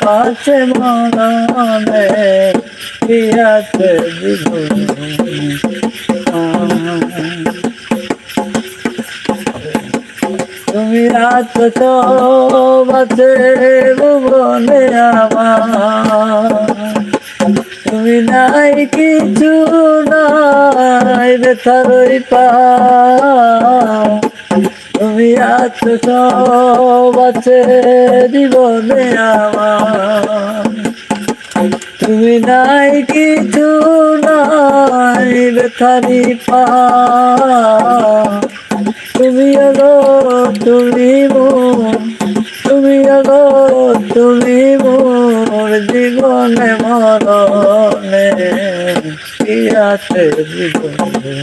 পাশে কি আছে তুমি আছো সব আছে ভুবনে আমার তুমি নাই কিছু নাই বেথারই পা। তুমি আছো সব আছে জীবনে আমার। তুমি নাই, কিছু নাই বেথারি পা তুমি আগো, তুমি তুমি আগো, তুমি মোর জীবনে মরণে। কি আছে জীবনে?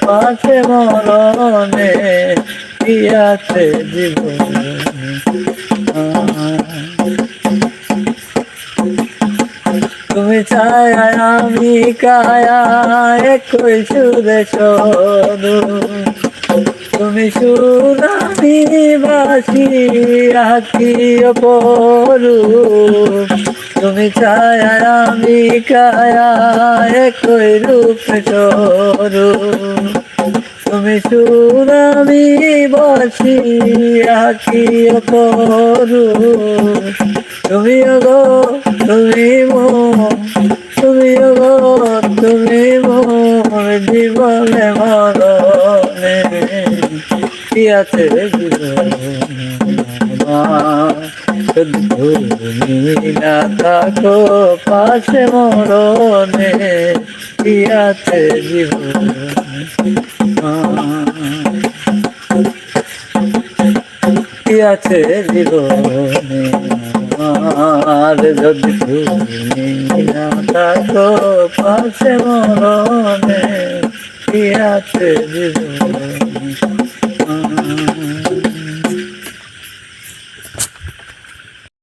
পাশে মরণে আছে তুমি ছায়া আমি কায়া একই সুরে তুমি সুরামি বাসি আকি পরু তুমি ছায়া আমি কায়া একই রূপ সরু তুমি সুরামি বাসি আকি পরু তুমি গো, তুমি মো তুমি গো, তুমি মোর জীবনে মরণে। কি আছে তুমি না থাকো পাশে মরণে আছে জীবনে? আছে জীবনে? আর যদি তুমি না থাকো পাশে মরণে আছে জীবনে?